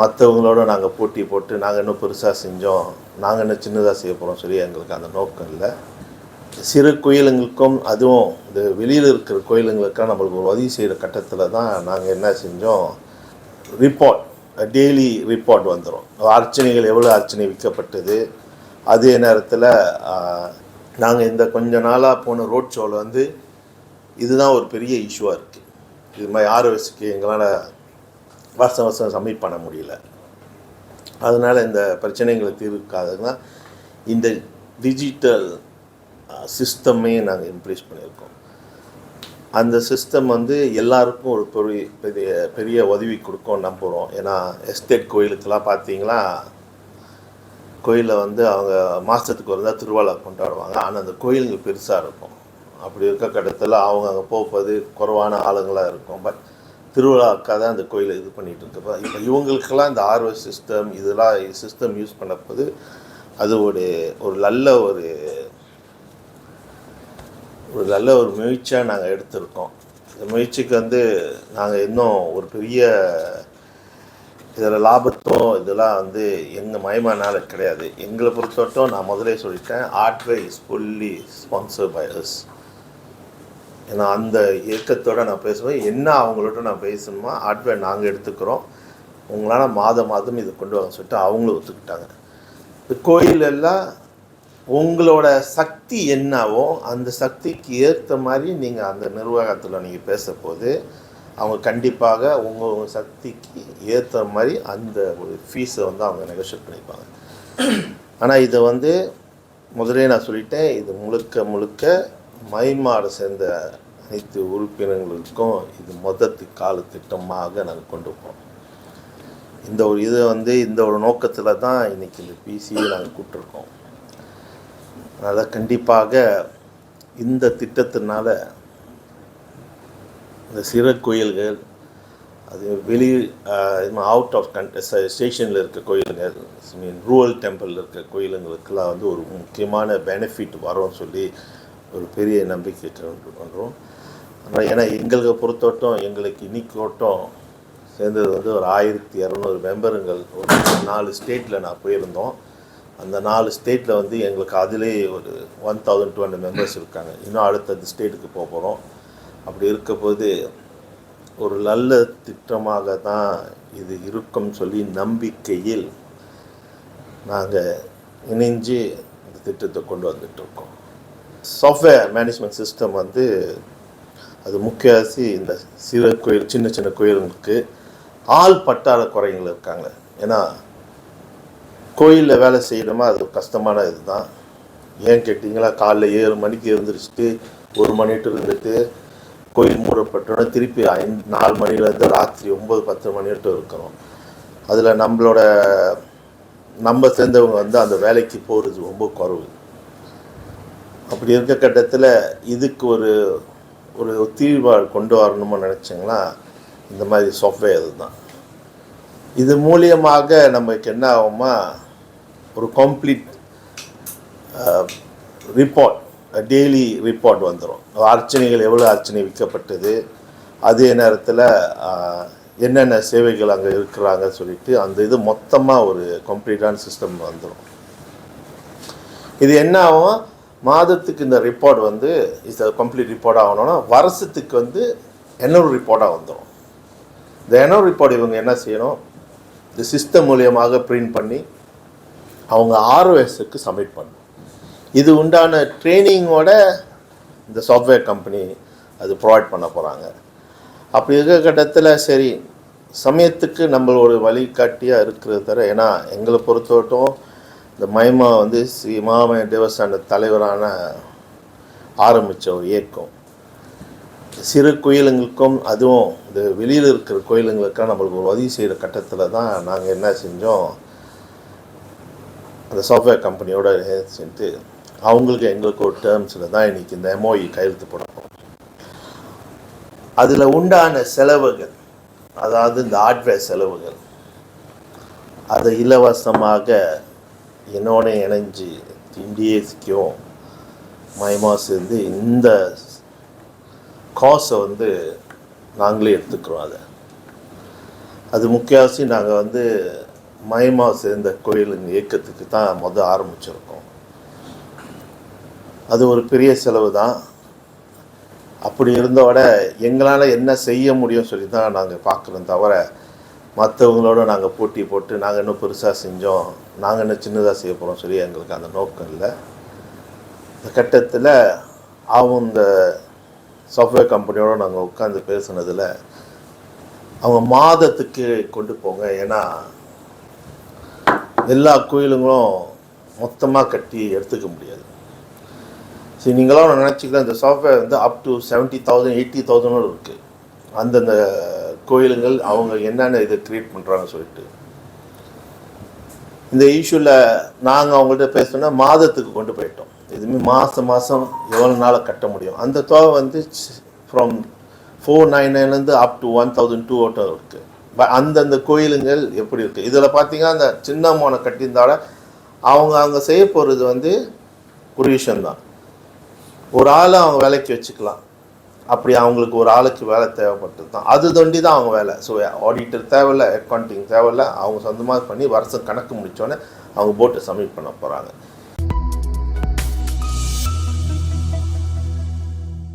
மற்றவங்களோட நாங்கள் போட்டி போட்டு நாங்கள் இன்னும் பெருசாக செஞ்சோம். நாங்கள் இன்னும் சின்னதாக செய்ய போகிறோம் சொல்லி எங்களுக்கு அந்த நோக்கம் இல்லை. சிறு கோயிலுங்களுக்கும் அதுவும் இந்த வெளியில் இருக்கிற கோயிலுங்களுக்கும் நம்மளுக்கு ஒரு உதவி செய்கிற கட்டத்தில் தான் நாங்கள் என்ன செஞ்சோம். ரிப்போர்ட் டெய்லி ரிப்போர்ட் வந்துடும் அர்ச்சனைகள் எவ்வளோ அர்ச்சனை விற்கப்பட்டது அதே நேரத்தில் நாங்கள் இந்த கொஞ்ச நாளாக போன ரோட் ஷோவில் வந்து இதுதான் ஒரு பெரிய இஷ்யூவாக இருக்குது இது மாதிரி ஆறு வயசுக்கு எங்களால் வருஷம் வருஷம் சப்மிட் பண்ண முடியல. அதனால் இந்த பிரச்சனைகளை தீர்க்காதுன்னா இந்த டிஜிட்டல் சிஸ்டமே நாங்கள் இம்ப்ரீஸ் பண்ணியிருக்கோம். அந்த சிஸ்டம் வந்து எல்லாருக்கும் ஒரு பெரிய பெரிய பெரிய உதவி கொடுக்கும் நம்புகிறோம் ஏன்னா எஸ்டேட் கோயிலுக்கெல்லாம் பார்த்தீங்களா? கோயிலில் வந்து அவங்க மாதத்துக்கு ஒரு தான் திருவிழா கொண்டாடுவாங்க. ஆனால் அந்த கோயிலுங்க பெருசாக இருக்கும். அப்படி இருக்க கட்டத்தில் அவங்க அங்கே போகிறது குறைவான ஆளுங்களாக இருக்கும். பட் திருவிழாக்காக தான் அந்த கோயிலை இது பண்ணிகிட்டு இருக்கப்போ இப்போ இவங்களுக்கெல்லாம் இந்த ஆர்வ சிஸ்டம் இதெல்லாம் சிஸ்டம் யூஸ் பண்ணப்போது அது ஒரு ஒரு நல்ல ஒரு ஒரு நல்ல ஒரு முயற்சியாக நாங்கள் எடுத்திருக்கோம். இந்த முயற்சிக்கு வந்து நாங்கள் இன்னும் ஒரு பெரிய இதில் லாபத்தோ இதெல்லாம் வந்து எங்கள் மயமானால் கிடையாது. எங்களை பொறுத்தவரைக்கும் நான் முதலே சொல்லிட்டேன் artway is fully sponsor by us ஏன்னா அந்த இயக்கத்தோடு நான் பேசுவேன் என்ன அவங்களோட நான் பேசணுமா ஆர்ட்வே நாங்கள் எடுத்துக்கிறோம். உங்களால் மாதம் மாதம் இது கொண்டு வாங்க சொல்லிட்டு அவங்களும் ஒத்துக்கிட்டாங்க. இந்த கோயிலெல்லாம் உங்களோட சக்தி என்னவோ அந்த சக்திக்கு ஏற்ற மாதிரி நீங்கள் அந்த நிர்வாகத்தில் நீங்கள் பேசும்போது அவங்க கண்டிப்பாக உங்கள் உங்கள் சக்திக்கு ஏற்ற மாதிரி அந்த ஒரு ஃபீஸை வந்து அவங்க நெகோஷியேட் பண்ணிப்பாங்க. ஆனால் இதை வந்து முதலே நான் சொல்லிட்டேன் இது முழுக்க முழுக்க மைமாடு சேர்ந்த அனைத்து உறுப்பினர்களுக்கும் இது மொத்தத்து கால திட்டமாக நாங்கள் கொண்டு போகிறோம் இந்த ஒரு இதை வந்து இந்த ஒரு நோக்கத்தில் தான் இன்றைக்கி இந்த பிசியை நாங்கள் கூப்பிட்ருக்கோம் அதனால் கண்டிப்பாக இந்த திட்டத்தினால இந்த சிறு கோயில்கள் அது வெளி அவுட் ஆஃப் கண்ட் ஸ்டேஷனில் இருக்க கோயிலுங்கள் மீன் ரூரல் டெம்பிளில் இருக்க கோயிலுங்களுக்கெல்லாம் வந்து ஒரு முக்கியமான பெனிஃபிட் வரும்னு சொல்லி ஒரு பெரிய நம்பிக்கை பண்ணுறோம் ஆனால் ஏன்னா எங்களுக்கு பொறுத்தவட்டம் எங்களுக்கு இன்னைக்கோட்டம் சேர்ந்தது வந்து ஒரு ஆயிரத்தி இரநூறு மெம்பருங்கள். ஒரு நாலு ஸ்டேட்டில் நான் போயிருந்தோம். அந்த நாலு ஸ்டேட்டில் வந்து எங்களுக்கு அதிலே ஒரு one thousand two hundred members இருக்காங்க. இன்னும் அடுத்தது ஸ்டேட்டுக்கு போக போகிறோம் அப்படி இருக்க போது ஒரு நல்ல திட்டமாக தான் இது இருக்கும்னு சொல்லி நம்பிக்கையில் நாங்கள் இணைஞ்சு இந்த திட்டத்தை கொண்டு வந்துட்டுருக்கோம் சாஃப்ட்வேர் மேனேஜ்மெண்ட் சிஸ்டம் வந்து அது முக்கியவாசி இந்த சிறு கோயில் சின்ன சின்ன கோயிலுங்களுக்கு ஆள் பட்டாள குறைகள் இருக்காங்க. ஏன்னா கோயிலில் வேலை செய்யணுமா? அது கஷ்டமான இதுதான். ஏன் கேட்டிங்களா? காலைல ஏழு மணிக்கு எழுந்திரிச்சிட்டு ஒரு மணிட்டு இருந்துட்டு கோயில் மூடப்பட்டோன்னா திருப்பி ஐந்து நாலு மணிலேருந்து ராத்திரி ஒம்பது பத்து மணி வரைக்கும் இருக்கிறோம் அதில் நம்மளோட நம்ம சேர்ந்தவங்க வந்து அந்த வேலைக்கு போகிறது ரொம்ப குறைவு. அப்படி இருக்க கட்டத்தில் இதுக்கு ஒரு ஒரு தீர்வாக கொண்டு வரணுமோ நினச்சிங்கன்னா இந்த மாதிரி சாஃப்ட்வேர் இதுதான். இது மூலியமாக நமக்கு என்ன ஆகுமா ஒரு கம்ப்ளீட் ரிப்போர்ட் டெய்லி ரிப்போர்ட் வந்துடும் அர்ச்சனைகள் எவ்வளோ அர்ச்சனை விற்கப்பட்டது அதே நேரத்தில் என்னென்ன சேவைகள் அங்கே இருக்கிறாங்க சொல்லிட்டு அந்த இது மொத்தமாக ஒரு கம்ப்ளீட்டான சிஸ்டம் வந்துடும் இது என்ன ஆகும்? மாதத்துக்கு இந்த ரிப்போர்ட் வந்து இஸ் கம்ப்ளீட் ரிப்போர்ட் ஆகணும்னா வருஷத்துக்கு வந்து என்னொரு ரிப்போர்ட்டாக வந்துடும் இந்த என்னொரு ரிப்போர்ட் இவங்க என்ன செய்யணும்? இந்த சிஸ்டம் மூலியமாக பிரிண்ட் பண்ணி அவங்க ஆர்ஓஎஸ்க்கு சப்மிட் பண்ணணும். இது உண்டான ட்ரைனிங்கோட இந்த சாஃப்ட்வேர் கம்பெனி அது ப்ரொவைட் பண்ண போகிறாங்க அப்படி இருக்க கட்டத்தில் சரி சமயத்துக்கு நம்ம ஒரு வழிகாட்டியாக இருக்கிறது தவிர ஏன்னா எங்களை பொறுத்தவரைக்கும் இந்த மைமா வந்து ஸ்ரீ மாமய தேவஸ்தான தலைவரான ஆரம்பித்த ஒரு இயக்கம். சிறு கோயிலுங்களுக்கும் அதுவும் இந்த வெளியில் இருக்கிற கோயிலுங்களுக்கும் நம்மளுக்கு ஒரு உதவி செய்கிற கட்டத்தில் தான் நாங்கள் என்ன செஞ்சோம் அந்த சாஃப்ட்வேர் கம்பெனியோட சேர்த்து அவங்களுக்கு எங்களுக்கு ஒரு டேர்ம்ஸில் தான் இன்றைக்கி இந்த எம்ஓஇ கையெழுத்து போடணும் அதில் உண்டான செலவுகள் அதாவது இந்த ஹார்ட்வேர் செலவுகள் அதை இலவசமாக என்னோட இணைஞ்சு டிஎஸ்க்கும் மயமாக சேர்ந்து இந்த காசை வந்து நாங்களே எடுத்துக்கிறோம் அதை. அது முக்கியவாசி நாங்கள் வந்து மயமாக சேர்ந்த கோயிலுங்க இயக்கத்துக்கு தான் மொதல் ஆரம்பிச்சிருக்கோம். அது ஒரு பெரிய செலவு தான். அப்படி இருந்தோட எங்களால் என்ன செய்ய முடியும் சொல்லி தான் நாங்கள் பார்க்குறோம் தவிர மற்றவங்களோட நாங்கள் போட்டி போட்டு நாங்கள் இன்னும் பெருசாக செஞ்சோம். நாங்கள் இன்னும் சின்னதாக செய்ய போகிறோம் சொல்லி எங்களுக்கு அந்த நோக்கம் இல்லை. இந்த கட்டத்தில் அவங்க இந்த சாஃப்ட்வேர் கம்பெனியோட நாங்கள் உட்காந்து பேசுனதில் அவங்க மாதத்துக்கு கொண்டு போங்க. ஏன்னா எல்லா கோயிலுங்களும் மொத்தமாக கட்டி எடுத்துக்க முடியாது. சரி நீங்களாம் நினச்சிக்கலாம். இந்த சாஃப்ட்வேர் வந்து up to seventy thousand eighty தௌசண்டும் இருக்குது அந்தந்த கோயிலுங்கள் அவங்க என்னென்ன இதை க்ரியேட் பண்ணுறாங்கன்னு சொல்லிட்டு. இந்த இஷ்யூவில் நாங்கள் அவங்கள்ட்ட பேசணும்னா மாதத்துக்கு கொண்டு போயிட்டோம். இதுவுமே மாதம் மாதம் எவ்வளோ நாளாக கட்ட முடியும். அந்த தொகை வந்து from four nine நைன்லேருந்து up to one thousand two ஓட்டம் இருக்குது அந்தந்த கோயிலுங்கள் எப்படி இருக்குது இதில் பார்த்தீங்கன்னா அந்த சின்ன மோனை கட்டியிருந்தால அவங்க அங்கே செய்ய போகிறது வந்து ஒரு விஷயம்தான் ஒரு ஆளை அவங்க வேலைக்கு வச்சுக்கலாம். அப்படி அவங்களுக்கு ஒரு ஆளுக்கு வேலை தேவைப்பட்டது தான். அது தொண்டி தான் அவங்க வேலை. ஸோ ஆடிட்டர் தேவையில்ல அக்கௌண்டிங் தேவையில்ல. அவங்க சொந்தமாக பண்ணி வருஷம் கணக்கு முடித்தோடனே அவங்க போட்டு சப்மிட் பண்ண போகிறாங்க